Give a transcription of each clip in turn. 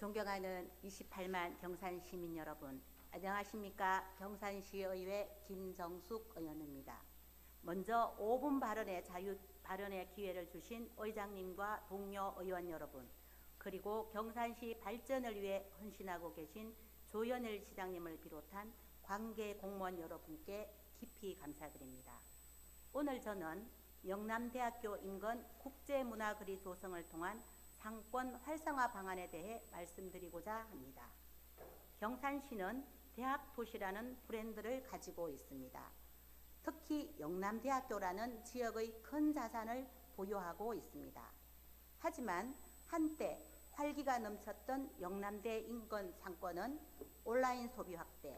존경하는 28만 경산 시민 여러분, 안녕하십니까? 경산시의회 김정숙 의원입니다. 먼저 5분 발언의 자유 발언의 기회를 주신 의장님과 동료 의원 여러분, 그리고 경산시 발전을 위해 헌신하고 계신 조현일 시장님을 비롯한 관계 공무원 여러분께 깊이 감사드립니다. 오늘 저는 영남대학교 인근 국제문화거리 조성을 통한 상권 활성화 방안에 대해 말씀드리고자 합니다. 경산시는 대학 도시라는 브랜드를 가지고 있습니다. 특히 영남대학교라는 지역의 큰 자산을 보유하고 있습니다. 하지만 한때 활기가 넘쳤던 영남대 인근 상권은 온라인 소비 확대,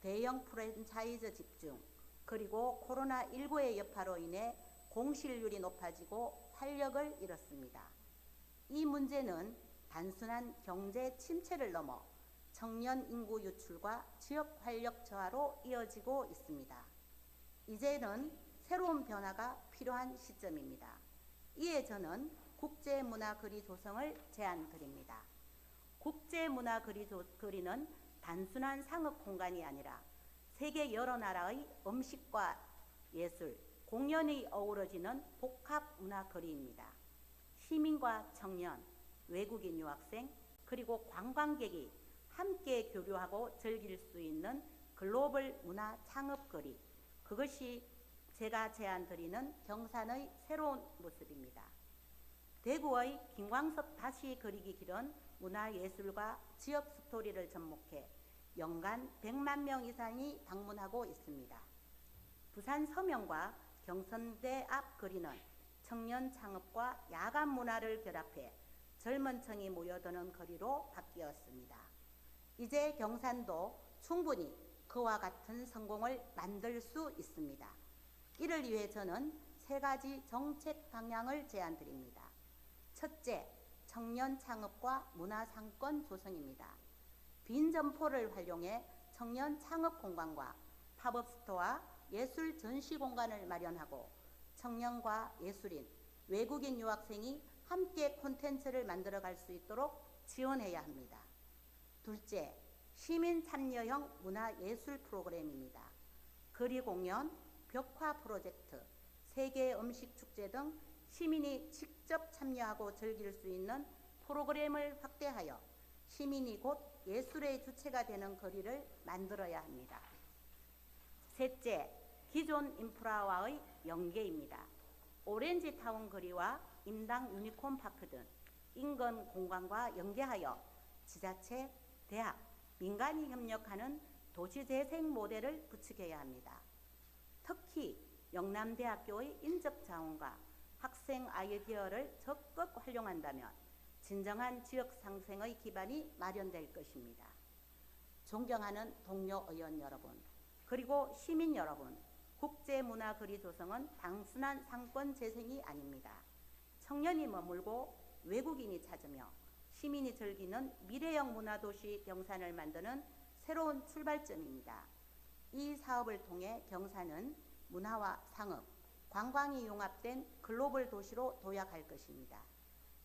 대형 프랜차이즈 집중, 그리고 코로나19의 여파로 인해 공실률이 높아지고 활력을 잃었습니다. 이 문제는 단순한 경제 침체를 넘어 청년 인구 유출과 지역 활력 저하로 이어지고 있습니다. 이제는 새로운 변화가 필요한 시점입니다. 이에 저는 국제문화거리 조성을 제안드립니다. 국제문화거리 거리는 단순한 상업 공간이 아니라 세계 여러 나라의 음식과 예술, 공연이 어우러지는 복합 문화 거리입니다. 시민과 청년, 외국인 유학생, 그리고 관광객이 함께 교류하고 즐길 수 있는 글로벌 문화 창업 거리. 그것이 제가 제안 드리는 경산의 새로운 모습입니다. 대구의 김광석 다시 그리기 길은 문화예술과 지역 스토리를 접목해 연간 100만 명 이상이 방문하고 있습니다. 부산 서명과 경선대 앞 거리는 청년 창업과 야간 문화를 결합해 젊은 층이 모여드는 거리로 바뀌었습니다. 이제 경산도 충분히 그와 같은 성공을 만들 수 있습니다. 이를 위해 저는 세 가지 정책 방향을 제안드립니다. 첫째, 청년 창업과 문화 상권 조성입니다. 빈 점포를 활용해 청년 창업 공간과 팝업 스토어, 예술 전시 공간을 마련하고 청년과 예술인, 외국인 유학생이 함께 콘텐츠를 만들어 갈 수 있도록 지원해야 합니다. 둘째, 시민 참여형 문화예술 프로그램입니다. 거리 공연, 벽화 프로젝트, 세계 음식 축제 등 시민이 직접 참여하고 즐길 수 있는 프로그램을 확대하여 시민이 곧 예술의 주체가 되는 거리를 만들어야 합니다. 셋째, 기존 인프라와의 연계입니다. 오렌지 타운 거리와 임당 유니콘 파크 등 인근 공간과 연계하여 지자체, 대학, 민간이 협력하는 도시재생 모델을 구축해야 합니다. 특히 영남대학교의 인적 자원과 학생 아이디어를 적극 활용한다면 진정한 지역 상생의 기반이 마련될 것입니다. 존경하는 동료 의원 여러분, 그리고 시민 여러분, 국제문화 거리 조성은 단순한 상권 재생이 아닙니다. 청년이 머물고 외국인이 찾으며 시민이 즐기는 미래형 문화도시 경산을 만드는 새로운 출발점입니다. 이 사업을 통해 경산은 문화와 상업, 관광이 융합된 글로벌 도시로 도약할 것입니다.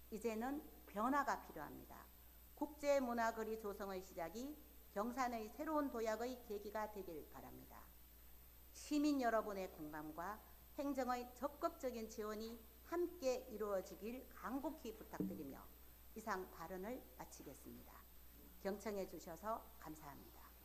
이제는 변화가 필요합니다. 국제문화거리 조성의 시작이 경산의 새로운 도약의 계기가 되길 바랍니다. 시민 여러분의 공감과 행정의 적극적인 지원이 함께 이루어지길 간곡히 부탁드리며 이상 발언을 마치겠습니다. 경청해 주셔서 감사합니다.